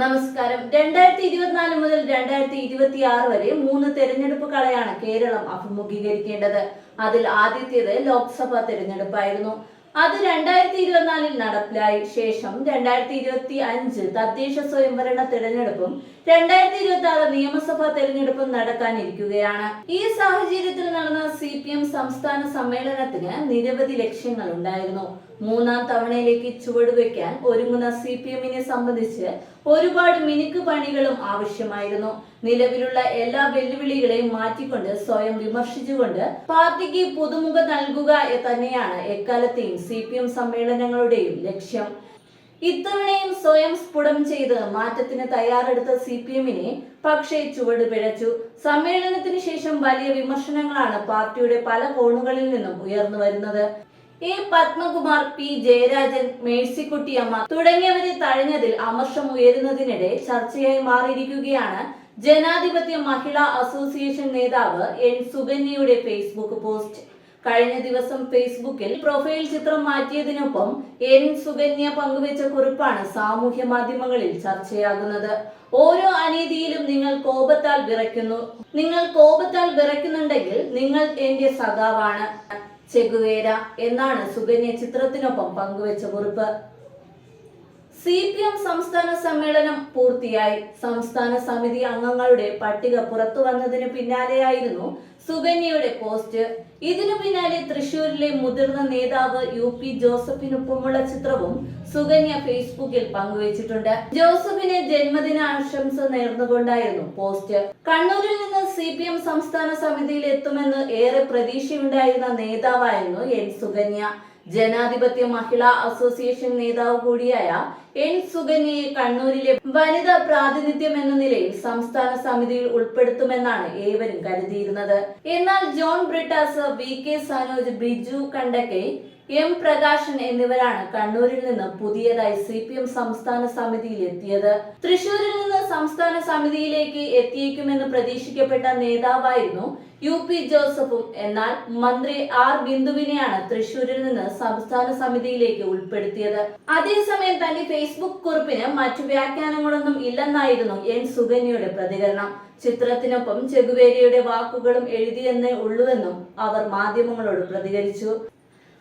നമസ്കാരം. രണ്ടായിരത്തി ഇരുപത്തിനാല് മുതൽ രണ്ടായിരത്തി ഇരുപത്തി ആറ് വരെ മൂന്ന് തെരഞ്ഞെടുപ്പുകളെയാണ് കേരളം അഭിമുഖീകരിക്കേണ്ടത്. അതിൽ ആദ്യത്തേത് ലോക്സഭാ തെരഞ്ഞെടുപ്പായിരുന്നു. അത് രണ്ടായിരത്തി ഇരുപത്തിനാലിൽ നടപ്പിലായി ശേഷം രണ്ടായിരത്തി ഇരുപത്തി അഞ്ച് തദ്ദേശ സ്വയംഭരണ തെരഞ്ഞെടുപ്പും രണ്ടായിരത്തി ഇരുപത്തി ആറ് നിയമസഭാ തെരഞ്ഞെടുപ്പും നടക്കാനിരിക്കുകയാണ്. ഈ സാഹചര്യത്തിൽ നടന്ന സി പി എം സംസ്ഥാന സമ്മേളനത്തിന് നിരവധി ലക്ഷ്യങ്ങൾ ഉണ്ടായിരുന്നു മൂന്നാം തവണയിലേക്ക് ചുവടുവെക്കാൻ ഒരുങ്ങുന്ന സി പി എമ്മിനെ സംബന്ധിച്ച് ഒരുപാട് മിനുക്ക് പണികളും ആവശ്യമായിരുന്നു. നിലവിലുള്ള എല്ലാ വെല്ലുവിളികളെയും മാറ്റിക്കൊണ്ട് സ്വയം വിമർശിച്ചുകൊണ്ട് പാർട്ടിക്ക് പുതുമുഖ നൽകുക തന്നെയാണ് എക്കാലത്തെയും സി പി എം സമ്മേളനങ്ങളുടെയും ലക്ഷ്യം. ഇത്തവണയും സ്വയം സ്ഫുടം ചെയ്ത് മാറ്റത്തിന് തയ്യാറെടുത്ത സി പി എമ്മിനെ പക്ഷേ ചുവട് പിഴച്ചു. സമ്മേളനത്തിന് ശേഷം വലിയ വിമർശനങ്ങളാണ് പാർട്ടിയുടെ പല കോണുകളിൽ നിന്നും ഉയർന്നു വരുന്നത്. എ പത്മകുമാർ പി ജയരാജൻ മേഴ്സിക്കുട്ടിയമ്മ തുടങ്ങിയവരെ തഴഞ്ഞതിൽ അമർഷം ഉയരുന്നതിനിടെ ചർച്ചയായി മാറിയിരിക്കുകയാണ് ജനാധിപത്യ മഹിളാ അസോസിയേഷൻ നേതാവ് എൻ സുകന്യയുടെ ഫേസ്ബുക്ക് പോസ്റ്റ്. കഴിഞ്ഞ ദിവസം ഫേസ്ബുക്കിൽ പ്രൊഫൈൽ ചിത്രം മാറ്റിയതിനൊപ്പം എൻ സുകന്യ പങ്കുവച്ച കുറിപ്പാണ് സാമൂഹ്യ മാധ്യമങ്ങളിൽ ചർച്ചയാകുന്നത്. ഓരോ അനീതിയിലും നിങ്ങൾ കോപത്താൽ വിറയ്ക്കുന്നു. നിങ്ങൾ കോപത്താൽ വിറയ്ക്കുന്നുണ്ടെങ്കിൽ നിങ്ങൾ എന്റെ സഖാവാണ്. ചെഗുവേര എന്നാണ് സുകന്യ ചിത്രത്തിനൊപ്പം പങ്കുവച്ച കുറിപ്പ്. സി പി എം സംസ്ഥാന സമ്മേളനം പൂർത്തിയായി. സംസ്ഥാന സമിതി അംഗങ്ങളുടെ പട്ടിക പുറത്തു വന്നതിന് പിന്നാലെയായിരുന്നു സുകന്യയുടെ പോസ്റ്റ്. ഇതിനു പിന്നാലെ തൃശൂരിലെ മുതിർന്ന നേതാവ് യു പി ജോസഫിനൊപ്പമുള്ള ചിത്രവും സുകന്യ ഫേസ്ബുക്കിൽ പങ്കുവച്ചിട്ടുണ്ട്. ജോസഫിന് ജന്മദിന ആശംസ നേർന്നുകൊണ്ടായിരുന്നു പോസ്റ്റ്. കണ്ണൂരിൽ നിന്ന് സി പി എം സംസ്ഥാന സമിതിയിൽ എത്തുമെന്ന് ഏറെ പ്രതീക്ഷയുണ്ടായിരുന്ന നേതാവായിരുന്നു എൻ സുകന്യ. ജനാധിപത്യ മഹിളാ അസോസിയേഷൻ നേതാവ് കൂടിയായ എൻ സുകന്യയെ കണ്ണൂരിലെ വനിതാ പ്രാതിനിധ്യം എന്ന നിലയിൽ സംസ്ഥാന സമിതിയിൽ ഉൾപ്പെടുത്തുമെന്നാണ് ഏവരും കരുതിയിരുന്നത്. എന്നാൽ John Brittas V K Sanoj Biju Kandakkai M Prakashan എന്നിവരാണ് കണ്ണൂരിൽ നിന്ന് പുതിയതായി സി പി എം സംസ്ഥാന സമിതിയിൽ എത്തിയത്. തൃശൂരിൽ നിന്ന് സംസ്ഥാന സമിതിയിലേക്ക് എത്തിയേക്കുമെന്ന് പ്രതീക്ഷിക്കപ്പെട്ട നേതാവായിരുന്നു യു പി ജോസഫും. എന്നാൽ മന്ത്രി ആർ ബിന്ദുവിനെയാണ് തൃശൂരിൽ നിന്ന് സംസ്ഥാന സമിതിയിലേക്ക് ഉൾപ്പെടുത്തിയത്. അതേസമയം തന്റെ ഫേസ്ബുക്ക് കുറിപ്പിന് മറ്റു വ്യാഖ്യാനങ്ങളൊന്നും ഇല്ലെന്നായിരുന്നു എൻ സുകന്യയുടെ പ്രതികരണം. ചിത്രത്തിനൊപ്പം ചെകുവേരിയുടെ വാക്കുകളും എഴുതിയെന്നേ ഉള്ളൂവെന്നും അവർ മാധ്യമങ്ങളോട് പ്രതികരിച്ചു.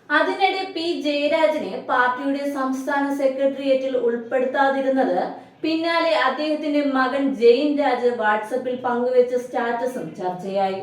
അതിനിടെ പി ജയരാജനെ പാർട്ടിയുടെ സംസ്ഥാന സെക്രട്ടേറിയറ്റിൽ ഉൾപ്പെടുത്താതിരുന്നത് പിന്നാലെ അദ്ദേഹത്തിന്റെ മകൻ ജയിൻ രാജ് വാട്സപ്പിൽ പങ്കുവച്ച സ്റ്റാറ്റസും ചർച്ചയായി.